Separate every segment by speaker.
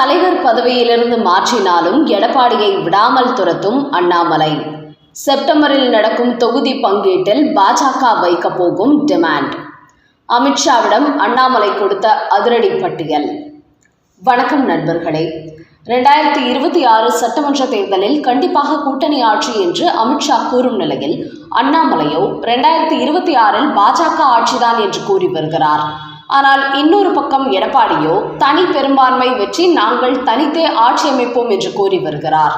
Speaker 1: தலைவர் பதவியிலிருந்து மாற்றினாலும் எடப்பாடியை விடாமல் துரத்தும் அண்ணாமலை. செப்டம்பரில் நடக்கும் தொகுதி பங்கீட்டில் பாஜக வைக்க போகும் டிமாண்ட். அமித்ஷாவிடம் அண்ணாமலை கொடுத்த அதிரடி பட்டியல். வணக்கம் நண்பர்களே. ரெண்டாயிரத்தி இருபத்தி ஆறு சட்டமன்ற தேர்தலில் கண்டிப்பாக கூட்டணி ஆட்சி என்று அமித்ஷா கூறும் நிலையில் அண்ணாமலையோ ரெண்டாயிரத்தி இருபத்தி ஆறில் பாஜக ஆட்சிதான் என்று கூறி வருகிறார். ஆனால் இன்னொரு பக்கம் எடப்பாடியோ தனி பெரும்பான்மை வெற்றி நாங்கள் தனித்தே ஆட்சி அமைப்போம் என்று கூறி வருகிறார்.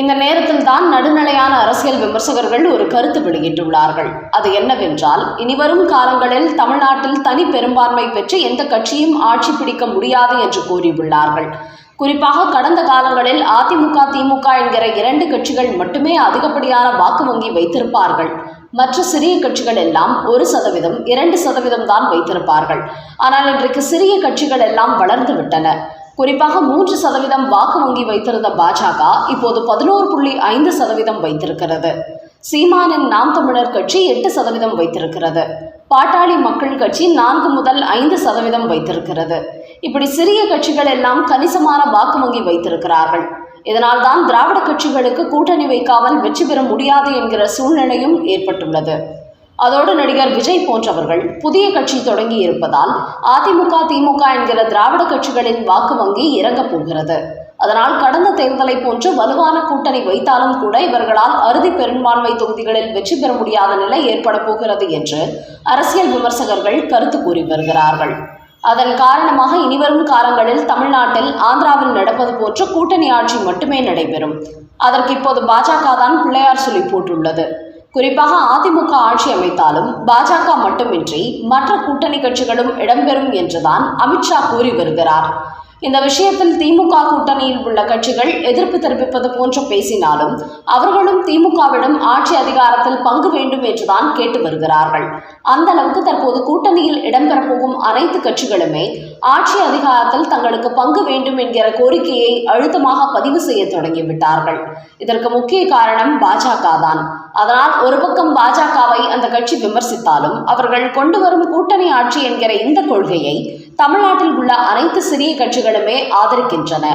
Speaker 1: இந்த நேரத்தில் தான் நடுநிலையான அரசியல் விமர்சகர்கள் ஒரு கருத்து வெளியிட்டுள்ளார்கள். அது என்னவென்றால் இனிவரும் காலங்களில் தமிழ்நாட்டில் தனி பெரும்பான்மை பெற்று எந்த கட்சியும் ஆட்சி பிடிக்க முடியாது என்று கூறியுள்ளார்கள். குறிப்பாக கடந்த காலங்களில் அதிமுக திமுக என்கிற இரண்டு கட்சிகள் மட்டுமே அதிகப்படியான வாக்கு வங்கி வைத்திருப்பார்கள். மற்ற சிறிய கட்சிகள் எல்லாம் ஒரு சதவீதம் இரண்டு சதவீதம் தான் வைத்திருப்பார்கள். ஆனால் இன்றைக்கு சிறிய கட்சிகள் எல்லாம் வளர்ந்து விட்டன. குறிப்பாக மூன்று சதவீதம் வாக்கு வங்கி வைத்திருந்த பாஜக இப்போது பதினோரு புள்ளி ஐந்து சதவீதம் வைத்திருக்கிறது. சீமானின் நாம் தமிழர் கட்சி எட்டு சதவீதம் வைத்திருக்கிறது. பாட்டாளி மக்கள் கட்சி நான்கு முதல் ஐந்து சதவீதம் வைத்திருக்கிறது. இப்படி சிறிய கட்சிகள் எல்லாம் கணிசமான வாக்கு வங்கி வைத்திருக்கிறார்கள். இதனால் தான் திராவிட கட்சிகளுக்கு கூட்டணி வைக்காமல் வெற்றி பெற முடியாது என்கிற சூழ்நிலையும் ஏற்பட்டுள்ளது. அதோடு நடிகர் விஜய் போன்றவர்கள் புதிய கட்சி தொடங்கி இருப்பதால் அதிமுக திமுக என்கிற திராவிட கட்சிகளின் வாக்கு வங்கி இறங்கப் போகிறது. அதனால் கடந்த தேர்தலை போன்று வலுவான கூட்டணி வைத்தாலும் கூட இவர்களால் அறுதி பெரும்பான்மை தொகுதிகளில் வெற்றி பெற முடியாத நிலை ஏற்பட போகிறது என்று அரசியல் விமர்சகர்கள் கருத்து கூறி வருகிறார்கள். அதன் காரணமாக இனிவரும் காலங்களில் தமிழ்நாட்டில் ஆந்திராவில் நடப்பது போன்ற கூட்டணி ஆட்சி மட்டுமே நடைபெறும். அதற்கு இப்போது பாஜக தான் பிள்ளையார் சொல்லி போட்டுள்ளது. குறிப்பாக அதிமுக ஆட்சி அமைத்தாலும் பாஜக மட்டுமின்றி மற்ற கூட்டணி கட்சிகளும் இடம்பெறும் என்றுதான் அமித்ஷா கூறி வருகிறார். இந்த விஷயத்தில் திமுக கூட்டணியில் உள்ள கட்சிகள் எதிர்ப்பு தெரிவிப்பது போன்று பேசினாலும் அவர்களும் திமுகவிடம் ஆட்சி அதிகாரத்தில் பங்கு வேண்டும் என்றுதான் கேட்டு வருகிறார்கள். அந்த அளவுக்கு தற்போது கூட்டணியில் இடம்பெறப்போகும் அனைத்து கட்சிகளுமே ஆட்சி அதிகாரத்தில் தங்களுக்கு பங்கு வேண்டும் என்கிற கோரிக்கையை அழுத்தமாக பதிவு செய்ய தொடங்கிவிட்டார்கள் இதற்கு முக்கிய காரணம் பாஜக தான். அதனால் ஒரு பக்கம் பாஜகவை அந்த கட்சி விமர்சித்தாலும் அவர்கள் கொண்டு வரும் கூட்டணி ஆட்சி என்கிற இந்த கொள்கையை தமிழ்நாட்டில் உள்ள அனைத்து சிறிய கட்சிகளுமே ஆதரிக்கின்றன.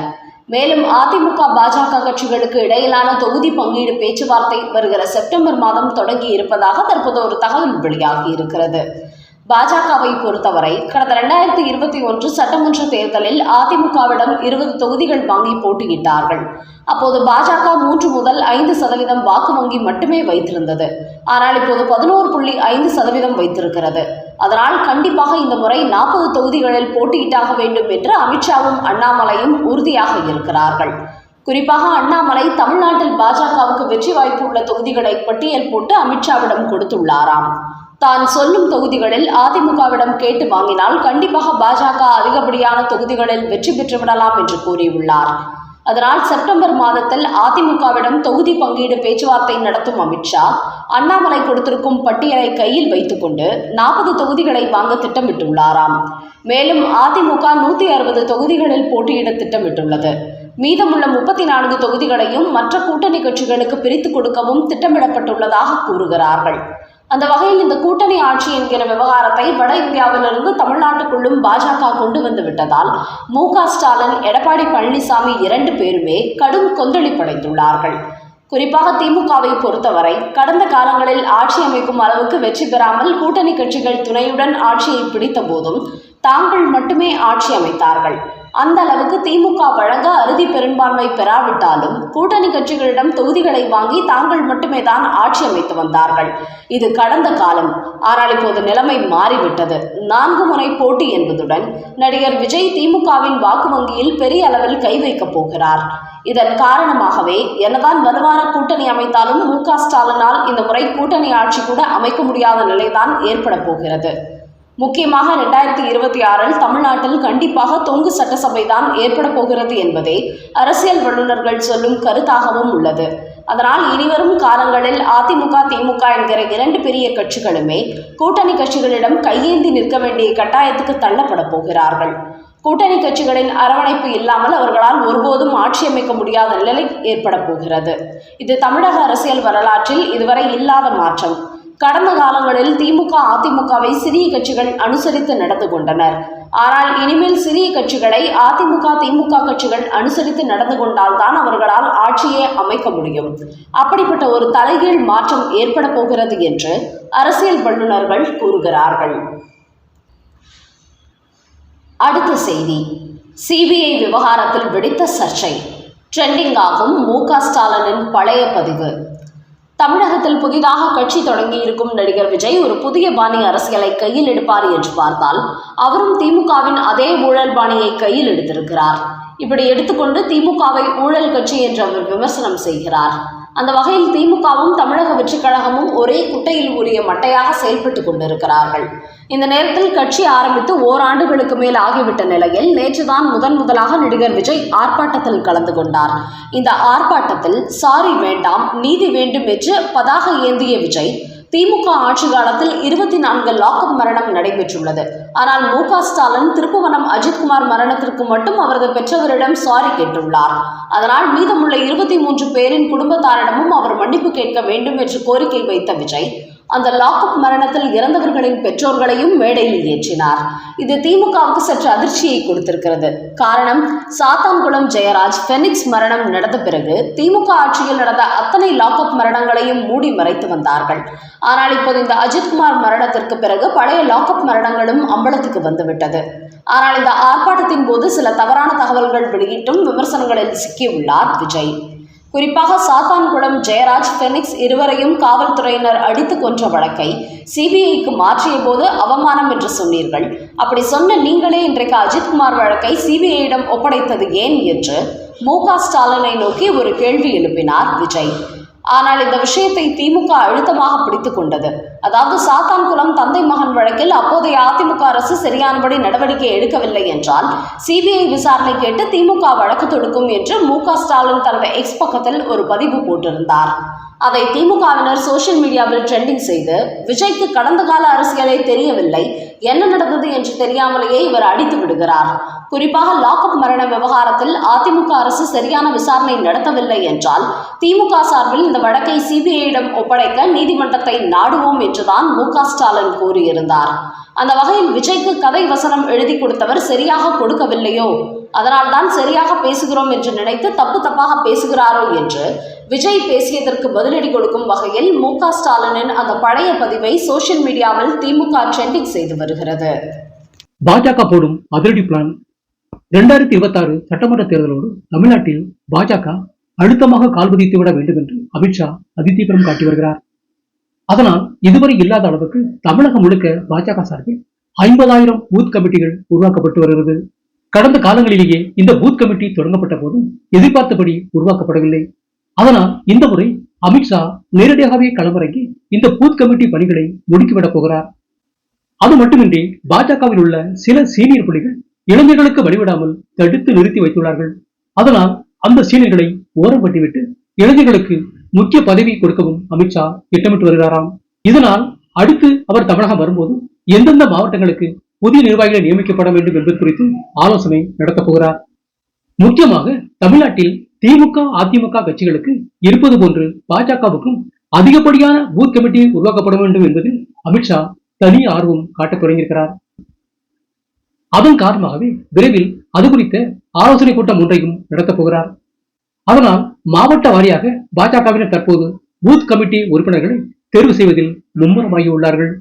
Speaker 1: மேலும் அதிமுக பாஜக கட்சிகளுக்கு இடையிலான தொகுதி பங்கீடு பேச்சுவார்த்தை வருகிற செப்டம்பர் மாதம் தொடங்கி இருப்பதாக தற்போது ஒரு தகவல் வெளியாகி இருக்கிறது. பாஜகவை பொறுத்தவரை கடந்த இரண்டாயிரத்தி இருபத்தி ஒன்று சட்டமன்ற தேர்தலில் அதிமுகவிடம் இருபது தொகுதிகள் வாங்கி போட்டியிட்டார்கள். அப்போது பாஜக மூன்று முதல் ஐந்து சதவீதம் வாக்கு வங்கி மட்டுமே வைத்திருந்தது. ஆனால் இப்போது பதினோரு புள்ளி ஐந்து சதவீதம் வைத்திருக்கிறது. அதனால் கண்டிப்பாக இந்த முறை நாற்பது தொகுதிகளில் போட்டியிட்டாக வேண்டும் என்று அமித்ஷாவும் அண்ணாமலையும் உறுதியாக இருக்கிறார்கள். குறிப்பாக அண்ணாமலை தமிழ்நாட்டில் பாஜகவுக்கு வெற்றி வாய்ப்பு உள்ள தொகுதிகளை பட்டியல் போட்டு அமித்ஷாவிடம் கொடுத்துள்ளாராம். தான் சொல்லும் தொகுதிகளில் அதிமுகவிடம் கேட்டு வாங்கினால் கண்டிப்பாக பாஜக அதிகப்படியான தொகுதிகளில் வெற்றி பெற்றுவிடலாம் என்று கூறியுள்ளார். அதனால் செப்டம்பர் மாதத்தில் அதிமுகவிடம் தொகுதி பங்கீடு பேச்சுவார்த்தை நடத்தும் அமித்ஷா அண்ணாமலை கொடுத்திருக்கும் பட்டியலை கையில் வைத்துக்கொண்டு நாற்பது தொகுதிகளை வாங்க திட்டமிட்டுள்ளாராம். மேலும் அதிமுக நூற்றி அறுபது தொகுதிகளில் போட்டியிட திட்டமிட்டுள்ளது. மீதமுள்ள முப்பத்தி நான்கு தொகுதிகளையும் மற்ற கூட்டணி கட்சிகளுக்கு பிரித்து கொடுக்கவும் திட்டமிடப்பட்டுள்ளதாக கூறுகிறார்கள். அந்த வகையில் இந்த கூட்டணி ஆட்சி என்கிற விவகாரத்தை வட இந்தியாவிலிருந்து தமிழ்நாட்டுக்குள்ளும் பாஜக கொண்டு வந்து விட்டதால் மு ஸ்டாலின் எடப்பாடி பழனிசாமி இரண்டு பேருமே கடும் கொந்தளிப்படைந்துள்ளார்கள். குறிப்பாக திமுகவை பொறுத்தவரை கடந்த காலங்களில் ஆட்சி அமைக்கும் அளவுக்கு வெற்றி பெறாமல் கூட்டணி கட்சிகள் துணையுடன் ஆட்சியை பிடித்த போதும் தாங்கள் மட்டுமே ஆட்சி அமைத்தார்கள். அந்த அளவுக்கு திமுக வழங்க அறுதி பெரும்பான்மை பெறாவிட்டாலும் கூட்டணி கட்சிகளிடம் தொகுதிகளை வாங்கி தாங்கள் மட்டுமே தான் ஆட்சி அமைத்து வந்தார்கள். இது கடந்த காலம். ஆனால் இப்போது நிலைமை மாறிவிட்டது. நான்கு முறை போட்டி என்பதுடன் நடிகர் விஜய் திமுகவின் வாக்கு வங்கியில் பெரிய அளவில் கை வைக்கப் போகிறார். இதன் காரணமாகவே என்னதான் வலுவான கூட்டணி அமைத்தாலும் மு க ஸ்டாலினால் இந்த முறை கூட்டணி ஆட்சி கூட அமைக்க முடியாத நிலைதான் ஏற்பட போகிறது. முக்கியமாக ரெண்டாயிரத்தி இருபத்தி ஆறில் தமிழ்நாட்டில் கண்டிப்பாக தொங்கு சட்டசபை தான் ஏற்பட போகிறது என்பதே அரசியல் வல்லுநர்கள் சொல்லும் கருத்தாகவும் உள்ளது. அதனால் இனிவரும் காலங்களில் அதிமுக திமுக என்கிற இரண்டு பெரிய கட்சிகளுமே கூட்டணி கட்சிகளிடம் கையேந்தி நிற்க வேண்டிய கட்டாயத்துக்கு தள்ளப்பட போகிறார்கள். கூட்டணி கட்சிகளின் அரவணைப்பு இல்லாமல் அவர்களால் ஒருபோதும் ஆட்சி அமைக்க முடியாத நிலை ஏற்பட போகிறது. இது தமிழக அரசியல் வரலாற்றில் இதுவரை இல்லாத மாற்றம். கடந்த காலங்களில் திமுக அதிமுகவை சிறிய கட்சிகள் அனுசரித்து நடந்து கொண்டனர். ஆனால் இனிமேல் சிறிய கட்சிகளை அதிமுக திமுக கட்சிகள் அனுசரித்து நடந்து கொண்டால்தான் அவர்களால் ஆட்சியை அமைக்க முடியும். அப்படிப்பட்ட ஒரு தலைகீழ் மாற்றம் ஏற்பட போகிறது என்று அரசியல் வல்லுநர்கள் கூறுகிறார்கள். அடுத்த செய்தி. சிபிஐ விவகாரத்தில் வெடித்த சர்ச்சை. ட்ரெண்டிங் ஆகும் மு க ஸ்டாலினின் பழைய பதிவு. தமிழகத்தில் புதிதாக கட்சி தொடங்கியிருக்கும் நடிகர் விஜய் ஒரு புதிய பாணி அரசியலை கையில் எடுப்பார் என்று பார்த்தால் அவரும் திமுகவின் அதே ஊழல் பாணியை கையில் எடுத்திருக்கிறார். இப்படி எடுத்துக்கொண்டு திமுகவை ஊழல் கட்சி என்று அவர் விமர்சனம் செய்கிறார். அந்த வகையில் திமுகவும் தமிழக வெற்றிக் கழகமும் ஒரே குட்டையில் உரிய மட்டையாக செயல்பட்டு கொண்டிருக்கிறார்கள். இந்த நேரத்தில் கட்சி ஆரம்பித்து ஓராண்டுகளுக்கு மேல் ஆகிவிட்ட நிலையில் நேற்றுதான் முதன் முதலாக நடிகர் விஜய் ஆர்ப்பாட்டத்தில் கலந்து கொண்டார். இந்த ஆர்ப்பாட்டத்தில் சாரி வேண்டாம் நீதி வேண்டும் என்று பதாக ஏந்திய விஜய் திமுக ஆட்சி காலத்தில் இருபத்தி நான்கு லாக்அப் மரணம் நடைபெற்றுள்ளது. ஆனால் மு. க. ஸ்டாலின் திருப்புவனம் அஜித்குமார் மரணத்திற்கு மட்டும் அவரது பெற்றவரிடம் சாரி கேட்டுள்ளார். அதனால் மீதமுள்ள இருபத்தி மூன்று பேரின் குடும்பத்தாரிடமும் அவர் மன்னிப்பு கேட்க வேண்டும் என்று கோரிக்கை வைத்த விஜய் அந்த லாக்அப் மரணத்தில் இறந்தவர்களின் பெற்றோர்களையும் மேடையில் ஏற்றினார். இது திமுகவுக்கு சற்று அதிர்ச்சியை கொடுத்திருக்கிறது. காரணம் சாத்தான்குளம் ஜெயராஜ் ஃபெனிக்ஸ் மரணம் நடந்த பிறகு திமுக ஆட்சியில் நடந்த அத்தனை லாக்அப் மரணங்களையும் மூடி மறைத்து வந்தார்கள். ஆனால் இப்போது இந்த அஜித்குமார் மரணத்திற்கு பிறகு பழைய லாக்அப் மரணங்களும் அம்பலத்துக்கு வந்துவிட்டது. ஆனால் இந்த ஆர்ப்பாட்டத்தின் போது சில தவறான தகவல்கள் வெளியிட்டும் விமர்சனங்களில் சிக்கியுள்ளார் விஜய். குறிப்பாக சாத்தான்குளம் ஜெயராஜ் ஃபெனிக்ஸ் இருவரையும் காவல்துறையினர் அடித்து கொன்ற வழக்கை சிபிஐக்கு மாற்றிய போது அவமானம் என்று சொன்னீர்கள். அப்படி சொன்ன நீங்களே இன்றைக்கு அஜித்குமார் வழக்கை சிபிஐயிடம் ஒப்படைத்தது ஏன் என்று மு க ஸ்டாலினை நோக்கி ஒரு கேள்வி எழுப்பினார் விஜய். ஆனால் இந்த விஷயத்தை திமுக அழுத்தமாக பிடித்துக் கொண்டது. அதாவது சாத்தான்குளம் தந்தை மகன் வழக்கில் அப்போதைய அதிமுக அரசு சரியானபடி நடவடிக்கை எடுக்கவில்லை என்றால் சிபிஐ விசாரணை கேட்டு திமுக வழக்கு தொடுக்கும் என்று மு க ஸ்டாலின் தனது எக்ஸ் பக்கத்தில் ஒரு பதிவு போட்டிருந்தார். அதை திமுகவினர் சோஷியல் மீடியாவில் ட்ரெண்டிங் செய்து விஜய்க்கு கடந்த கால அரசியலே தெரியவில்லை என்ன நடந்தது என்று தெரியாமலேயே இவர் அடித்து விடுகிறார். குறிப்பாக லாக்அப் மரண விவகாரத்தில் அதிமுக அரசு சரியான விசாரணை நடத்தவில்லை என்றால் திமுக சார்பில் இந்த வழக்கை சிபிஐயிடம் ஒப்படைக்க நீதிமன்றத்தை நாடுவோம் என்றுதான் மு க ஸ்டாலின் கூறியிருந்தார். அந்த வகையில் விஜய்க்கு கதை வசனம் எழுதி கொடுத்தவர் சரியாக கொடுக்கவில்லையோ? அதனால்தான் சரியாக பேசுகிறோம் என்று நினைத்து தப்பு தப்பாக பேசுகிறாரோ என்று விஜய் பேசியதற்கு பதிலடி கொடுக்கும் வகையில் மு க ஸ்டாலினின் அந்த பழைய பதிவை சோசியல் மீடியாவில் திமுக ட்ரெண்டிங் செய்து வருகிறது.
Speaker 2: பாஜக போடும் அதிரடி பிளான் இரண்டாயிரத்தி இருபத்தி ஆறு சட்டமன்ற தேர்தலோடு தமிழ்நாட்டில் பாஜக அழுத்தமாக கால்பதித்து விட வேண்டும் என்று அமித்ஷா அதிதீவிரம் காட்டி வருகிறார். அதனால் இதுவரை இல்லாத அளவுக்கு தமிழகம் முழுக்க பாஜக சார்பில் ஐம்பதாயிரம் பூத் கமிட்டிகள் உருவாக்கப்பட்டு வருகிறது. கடந்த காலங்களிலேயே இந்த பூத் கமிட்டி தொடங்கப்பட்ட போதும் எதிர்பார்த்தபடி உருவாக்கப்படவில்லை. அதனால் இந்த முறை அமித்ஷா நேரடியாகவே களமிறங்கி இந்த பூத் கமிட்டி பணிகளை முடுக்கிவிடப் போகிறார். அது மட்டுமின்றி பாஜகவில் உள்ள சில சீனியர் புலிகள் இளைஞர்களுக்கு வழிவிடாமல் தடுத்து நிறுத்தி வைத்துள்ளார்கள். அதனால் அந்த சீனியர்களை ஓரம் பட்டிவிட்டு இளைஞர்களுக்கு முக்கிய பதவி கொடுக்கவும் அமித்ஷா திட்டமிட்டு வருகிறாராம். இதனால் அடுத்து அவர் தமிழகம் வரும்போது எந்தெந்த மாவட்டங்களுக்கு புதிய நிர்வாகிகள் நியமிக்கப்பட வேண்டும் என்பது குறித்து ஆலோசனை நடத்தப் போகிறார். முக்கியமாக தமிழ்நாட்டில் திமுக அதிமுக கட்சிகளுக்கு இருப்பது போன்று பாஜகவுக்கும் அதிகப்படியான பூத் கமிட்டி உருவாக்கப்பட வேண்டும் என்பதில் அமித்ஷா தனி ஆர்வம் காட்டத் தொடங்கியிருக்கிறார். அதன் காரணமாகவே விரைவில் அது குறித்த ஆலோசனை கூட்டம் ஒன்றையும் நடத்தப் போகிறார். அதனால் மாவட்ட வாரியாக பாஜகவினர் தற்போது பூத் கமிட்டி உறுப்பினர்களை தேர்வு செய்வதில் மும்முரமாகியுள்ளார்கள்.